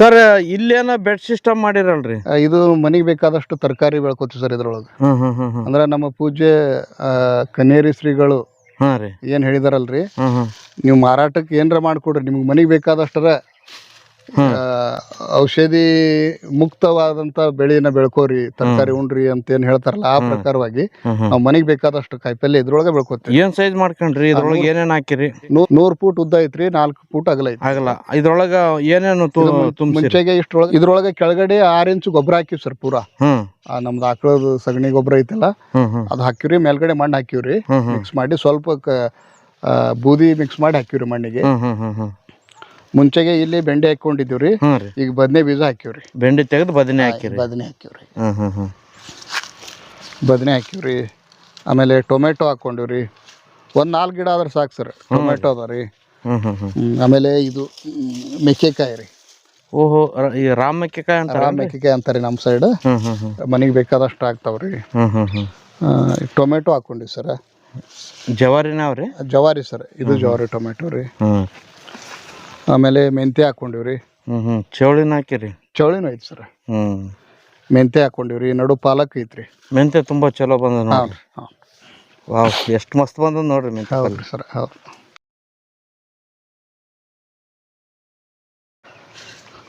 ಸರ್ ಇಲ್ಲೇನ ಬೆಡ್ ಸಿಸ್ಟಮ್ ಮಾಡಿರಲ್ರಿ? ಆ, ಇದು ಮನೆಗೆ ಬೇಕಾದಷ್ಟು ತರಕಾರಿ ಬೆಳ್ಕೋತೀವಿ ಸರ್ ಇದ್ರೊಳಗೆ. ಹ್ಮ್ ಹ್ಮ್ ಹ್ಮ್ ಹ್ಮ್. ಅಂದ್ರೆ ನಮ್ಮ ಪೂಜ್ಯ ಆ, ಕನ್ನೇರಿ ಶ್ರೀಗಳು ಏನ್ ರೀ. ಏನು ಹೇಳಿದಾರಲ್ರಿ? ಹ್ಮ್ ಹ್ಮ್. ನೀವು ಮಾರಾಟಕ್ಕೆ ಏನರ ಮಾಡಿಕೊಡ್ರಿ. ನಿಮ್ಗೆ ಮನೆಗೆ ಬೇಕಾದಷ್ಟರ ಔಷಧಿ ಮುಕ್ತವಾದಂತ ಬೆಳೆನ ಬೆಳ್ಕೋರಿ ತರಕಾರಿ ಉಣ್ರಿ ಅಂತ ಏನ್ ಹೇಳ್ತಾರಲ್ಲ ಆ ಪ್ರಕಾರವಾಗಿ ನಾವು ಮನೆಗೆ ಬೇಕಾದಷ್ಟು ಕಾಯಿಪಲ್ಲೆ ಇದ್ರೊಳಗೆ ಬೆಳ್ಕೋತೀವಿ. ಏನ್ ಸೈಜ್ ಮಾಡ್ಕೊಂಡ್ರಿ? ಇದ್ರೊಳಗೆ ಏನೇನ್ ಹಾಕಿರಿ? ನೂರ್ ಫೂಟ್ ಉದ್ದ ಐತ್ರಿ ನಾಲ್ಕು ಫೂಟ್ ಅಗಲ ಐತಿ ಆಗಲ್ಲ. ಇದ್ರೊಳಗ ಏನೇನು ಮುಂಚೆಗೆ ಇಷ್ಟೊಳಗೆ ಇದ್ರೊಳಗೆ ಕೆಳಗಡೆ ಆರ್ ಇಂಚ್ ಗೊಬ್ಬರ ಹಾಕಿವಿ ಸರ್ ಪೂರಾ. ನಮ್ದು ಆಕಳದ ಸಗಣಿ ಗೊಬ್ಬರ ಐತಲ್ಲ ಅದು ಹಾಕಿವ್ರಿ ಮೇಲ್ಗಡೆ ಮಣ್ಣು ಹಾಕಿವ್ರಿ. ಮಿಕ್ಸ್ ಮಾಡಿ ಸ್ವಲ್ಪ ಬೂದಿ ಮಿಕ್ಸ್ ಮಾಡಿ ಹಾಕಿವ್ರಿ ಮಣ್ಣಿಗೆ. ಮುಂಚೆಗೆ ಇಲ್ಲಿ ಬೆಂಡೆ ಹಾಕೊಂಡಿದ್ದೀವ್ರಿ ಹ್ಮ್ ರೀ. ಈಗ ಬದನೆ ಬೀಜ ಹಾಕಿವ್ರಿ ಬೆಂಡೆ ತೆಗೆದು ಬದನೆ ಹಾಕಿವ್ರಿ ಬದನೆ ಹಾಕಿವ್ರಿ ಹ್ಮ್ ಬದನೆ ಹಾಕಿವ್ರಿ ಆಮೇಲೆ ಟೊಮೆಟೊ ಹಾಕೊಂಡಿವ್ರಿ ಒಂದ್ ನಾಲ್ಕು ಗಿಡ ಆದ್ರೆ ಸಾಕು ಸರ್. ಟೊಮೆಟೊ ಅದ ರೀ. ಆಮೇಲೆ ಇದು ಮೆಕ್ಕೆಕಾಯಿ ರೀ. ಓಹೋ ರ- ಈ ರಾಮ ಮೆಕ್ಕೆಕಾಯಿ ಅಂತ ರಾಮ ಮೆಕ್ಕೆಕಾಯಿ ಅಂತಾರೆ ನಮ್ಮ ಸೈಡ್ ಮನೆಗೆ ಬೇಕಾದಷ್ಟು ಆಗ್ತಾವ್ರಿ ಟೊಮೆಟೊ ಹಾಕೊಂಡಿವಿ ಸರ್. ಜವಾರಿನಾವ್ರಿ ಜವಾರಿ ಸರ್. ಇದು ಜವಾರಿ ಟೊಮೆಟೊ ರೀ. ಆಮೇಲೆ ಮೆಂತೆ ಹಾಕೊಂಡಿವ್ರಿ ಹ್ಮ್ ಹ್ಮ್. ಚೌಳಿನ ಹಾಕಿರಿ. ಚೌಳಿನ ಐತಿ ಸರ್. ಹ್ಮ್. ಮೆಂತೆ ಹಾಕೊಂಡಿವ್ರಿ ನಡು ಪಾಲಕ್ ಐತ್ರಿ ಮೆಂತೆ ತುಂಬಾ ಚಲೋ ಬಂದ ಹಾಂ ನೋಡ್ರಿ. ರೀ ಹಾಂ ವಾವ್ ಎಷ್ಟು ಮಸ್ತ್ ಬಂದದ ನೋಡ್ರಿ ಮೆಂತೆ. ಹೌದ್ರಿ ಸರ್ ಹೌದು.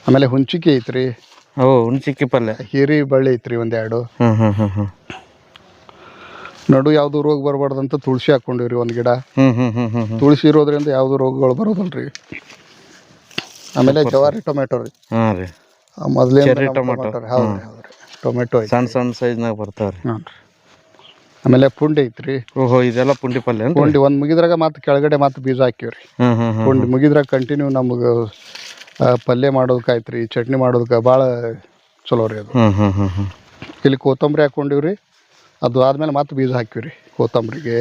ಆಮೇಲೆ ಹುಂಚಿಕೆ ಐತ್ರಿ ಓ ಹುಣ್ಸಿಕ್ಕಿ ಪಲ್ಯ. ಹಿರಿ ಬಳ್ಳಿ ಐತ್ರಿ ಒಂದೆರಡು. ಹ್ಮ್ ಹ್ಮ್ ಹ್ಮ್ ಹ್ಮ್. ನಡು ಯಾವ್ದು ರೋಗ ಬರಬಾರ್ದಂತ ತುಳಸಿ ಹಾಕೊಂಡಿವ್ರಿ ಒಂದ್ ಗಿಡ. ಹ್ಮ್ ಹ್ಮ್ ಹ್ಮ್ ಹ್ಮ್ ಹ್ಮ್. ತುಳಸಿ ಇರೋದ್ರಿಂದ ಯಾವ್ದು ರೋಗಗಳು ಬರೋದಲ್ರಿ. ಆಮೇಲೆ ಜವಾರಿ ಟೊಮೆಟೊ ರೀ. ಹಾಂ ರೀ. ಮೊದಲೇ ಚೆರ್ರಿ ಟೊಮೆಟೊ. ಹೌದ್ರಿ ಹೌದ್ರಿ. ಟೊಮೆಟೊ ಐತಿ. ಸಣ್ಣ ಸಣ್ಣ ಸೈಜ್ನಾಗ ಬರ್ತಾವ್ರಿ. ರೀ. ಆಮೇಲೆ ಪುಂಡಿ ಐತ್ರಿ ಓಹೋ ಇದೆಲ್ಲ ಪುಂಡಿ ಪಲ್ಯ ಏನ್ರಿ? ಪುಂಡಿ ಒಂದು ಮುಗಿದ್ರಾಗ ಮತ್ತೆ ಕೆಳಗಡೆ ಮತ್ತೆ ಬೀಜ ಹಾಕಿವ್ರಿ ಹ್ಮ್ ಹ್ಮ್ ಹ್ಮ್ ಪುಂಡಿ ಮುಗಿದ್ರಾಗ ಕಂಟಿನ್ಯೂ ನಮಗೆ ಪಲ್ಯ ಮಾಡೋದಕ್ಕಾಯ್ತು ರೀ ಚಟ್ನಿ ಮಾಡೋದಕ್ಕೆ ಭಾಳ ಚಲೋ ರೀ ಅದು. ಹ್ಮ್ ಹ್ಮ್ ಹ್ಮ್ ಹ್ಮ್. ಇಲ್ಲಿ ಕೊತ್ತಂಬರಿ ಹಾಕೊಂಡಿವ್ರಿ ಅದು ಆದ್ಮೇಲೆ ಮತ್ತೆ ಬೀಜ ಹಾಕಿವ್ರಿ ಕೊತ್ತಂಬರಿಗೆ.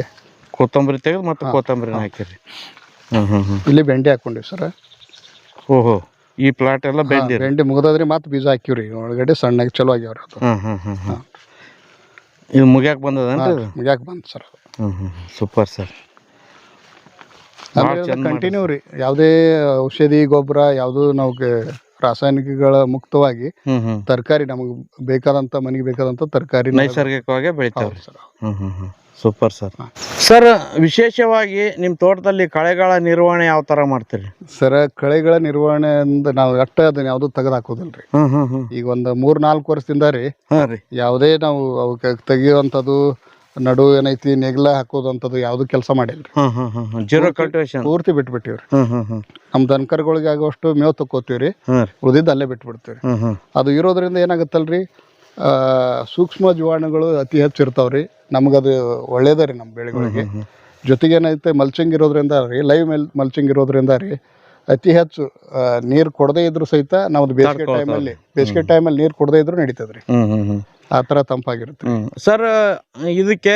ಕೊತ್ತಂಬರಿ ತೆಗೆದು ಮತ್ತೆ ಕೊತ್ತಂಬರಿನ ಹಾಕಿವ್ರಿ ಹ್ಮ್ ಹ್ಮ್ ಹ್ಮ್. ಇಲ್ಲಿ ಬೆಂಡೆ ಹಾಕೊಂಡಿವಿ ಸರ್. ಓಹೋ ಈ ಪ್ಲಾಟ್ ಎಲ್ಲ ಬೆಂದಿ ಬೆಂಡೆ ಮುಗಿದಾದ್ರಿ ಮತ್ತೆ ಬೀಜ ಹಾಕಿವ್ರಿ ಒಳಗಡೆ ಸಣ್ಣಗೆ ಚಲೋ ಆಗ್ಯಾವ್ರಿ ಅದು. ಹ್ಮ್ ಹ್ಮ್ ಹ್ಮ್ ಹ್ಮ್. ಇದು ಮುಗ್ಯಾಕ ಬಂದದೇನ್ರಿ ಮುಗ್ಯಾಕ ಬಂತು ಸರ್ ಸೂಪರ್ ಸರ್. ಕಂಟಿನ್ಯೂ ರೀ. ಯಾವುದೇ ಔಷಧಿ ಗೊಬ್ಬರ ಯಾವುದು ನಾವು ರಾಸಾಯನಿಕಗಳ ಮುಕ್ತವಾಗಿ ತರಕಾರಿ ನಮಗೆ ಬೇಕಾದಂತ ಮನೆಗೆ ಬೇಕಾದಂತ ತರಕಾರಿ ನೈಸರ್ಗಿಕವಾಗಿ ಬೆಳಿತಾವ್ರಿ ಸರ್ ಹ್ಮ್ ಹ್ಮ್ ಹ್ಮ್. Super sir. ಸರ್ ವಿಶೇಷವಾಗಿ ನಿಮ್ಮ ತೋಟದಲ್ಲಿ ಕಳೆಗಳ ನಿರ್ವಹಣೆ ಯಾವ ತರ ಮಾಡ್ತೀರಿ? ಸರ್ ಕಳೆಗಳ ನಿರ್ವಹಣೆ ನಿರ್ವಹಣೆಯಿಂದ ನಾವು ಅಷ್ಟೇ ಅದನ್ನ ಯಾವುದು ತೆಗೆದಾಕೋದಿಲ್ರಿ ಹ್ಮ್ ಹ್ಮ್ ಹ್ಮ್. ಈಗ ಒಂದು ಮೂರ್ ನಾಲ್ಕು ವರ್ಷದಿಂದ ರೀ ಹಾಂ ರೀ. ಯಾವುದೇ ನಾವು ಅವಕ್ಕೆ ತೆಗಿಯುವಂಥದ್ದು ನಡು ಏನೈತಿ ನೆಗ್ಲ ಅಂತದ್ದು ಯಾವ್ದು ಕೆಲಸ ಮಾಡಿಲ್ಲ ಜೀರೋ ಕಲ್ಟಿವೇಶನ್ ಪೂರ್ತಿ ನಮ್ ದನಕರುಗಳಿಗೆ ಆಗುವಷ್ಟು ಮೇವ್ ತಕ್ಕೋತೀವ್ರಿ. ಉಳಿದಿದ್ದು ಅಲ್ಲೇ ಬಿಟ್ಬಿಡ್ತೀವಿ ಬಿಡ್ತೀವ್ರಿ ಹ್ಮ್ ಹ್ಮ್. ಅದು ಇರೋದ್ರಿಂದ ಏನಾಗುತ್ತಲ್ರಿ? ಆ, ಸೂಕ್ಷ್ಮ ಜೀವಾಣುಗಳು ಅತಿ ಹೆಚ್ಚು ಇರ್ತಾವ್ರಿ. ನಮಗದು ಒಳ್ಳೇದ್ರಿ ರೀ ನಮ್ಮ ಬೆಳೆಗಳಿಗೆ. ಜೊತೆಗೆ ಏನೈತೆ ಮಲ್ಚಿಂಗ್ ಇರೋದ್ರಿಂದ ರೀ ಲೈವ್ ಮೆಲ್ ಮಲ್ಚಿಂಗ್ ಇರೋದ್ರಿಂದ ರೀ ಅತಿ ಹೆಚ್ಚು ನೀರು ಕೊಡದೇ ಇದ್ರು ಸಹಿತ ನಾವು ಬೇಸಿಗೆ ಟೈಮಲ್ಲಿ ಬೇಸಿಗೆ ಟೈಮಲ್ಲಿ ನೀರು ಕೊಡದೇ ಇದ್ರು ನಡೀತದ್ರಿ. ಆ ಥರ ತಂಪಾಗಿರುತ್ತೆ. ಸರ್ ಇದಕ್ಕೆ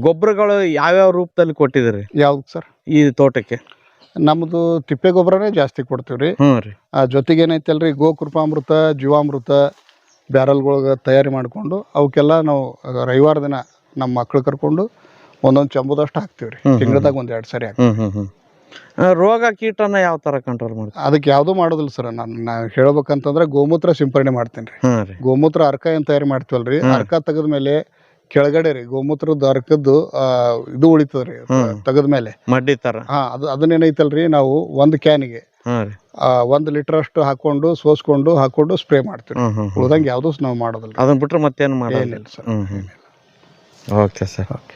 ಗೊಬ್ಬರಗಳು ಯಾವ್ಯಾವ ರೂಪದಲ್ಲಿ ಕೊಟ್ಟಿದ್ದೀರಿ? ಯಾವ್ದು ಸರ್? ಈ ತೋಟಕ್ಕೆ? ನಮ್ಮದು ತಿಪ್ಪೆ ಗೊಬ್ಬರನೇ ಜಾಸ್ತಿ ಕೊಡ್ತೀವಿ ರೀ. ಹ್ಞೂ ರೀ. ಆ ಜೊತೆಗೆ ಏನೈತಲ್ರಿ ಗೋಕೃಪಾಮೃತ ಜೀವಾಮೃತ ಬ್ಯಾರಲ್ಗಳ್ಗೆ ತಯಾರಿ ಮಾಡಿಕೊಂಡು ಅವಕ್ಕೆಲ್ಲ ನಾವು ರವಿವಾರ ದಿನ ನಮ್ಮ ಮಕ್ಳು ಕರ್ಕೊಂಡು ಒಂದೊಂದು ಚಂಬುದಷ್ಟು ಹಾಕ್ತೀವಿ ರೀ. ತಿಂಗಳದಾಗ ಒಂದು ಎರಡು ಸರಿ ಹಾಕ್ತೀವಿ. ಹ್ಮ್ ಹ್ಮ್ ಹ್ಮ್. ಆ, ರೋಗ ಕೀಟನ ಯಾವ ತರ ಕಂಟ್ರೋಲ್ ಮಾಡ್ತೀವಿ ಅದಕ್ಕೆ ಯಾವುದೂ ಮಾಡೋದಿಲ್ಲ ಸರ್. ನಾನು ಹೇಳ್ಬೇಕಂತಂದ್ರೆ ಗೋಮೂತ್ರ ಸಿಂಪರಣೆ ಮಾಡ್ತೀನಿ ರೀ. ಹಾಂ ರೀ. ಗೋಮೂತ್ರ ಅರ್ಕ ಏನು ತಯಾರಿ ಮಾಡ್ತೀವಲ್ರಿ ಅರ್ಕ ತೆಗೆದ ಮೇಲೆ ಕೆಳಗಡೆ ರೀ ಗೋಮೂತ್ರದ ಅರ್ಕದ್ದು ಆ, ಇದು ಉಳಿತದ್ರಿ ರೀ ತೆಗೆದ ಮೇಲೆ ಮಡ್ಡಿ ಥರ ಹಾ ಅದು ಅದನ್ನೇನೈತಲ್ರಿ ನಾವು ಒಂದು ಕ್ಯಾನ್ಗೆ ಒಂದ್ ರೀ. ಒಂದು ಲೀಟರ್ ಅಷ್ಟು ಹಾಕೊಂಡು ಸೋಸ್ಕೊಂಡು ಹಾಕೊಂಡು ಸ್ಪ್ರೇ ಮಾಡ್ತೀವಿ. ಉಳ್ದಂಗೆ ಯಾವುದೂ ನಾವು ಮಾಡೋದಿಲ್ಲ ಅದನ್ನ ಬಿಟ್ರೆ ಮತ್ತೇನು ಮಾಡಿಲ್ಲ. ಏನಿಲ್ಲ. Sir okay sir. ಓಕೆ.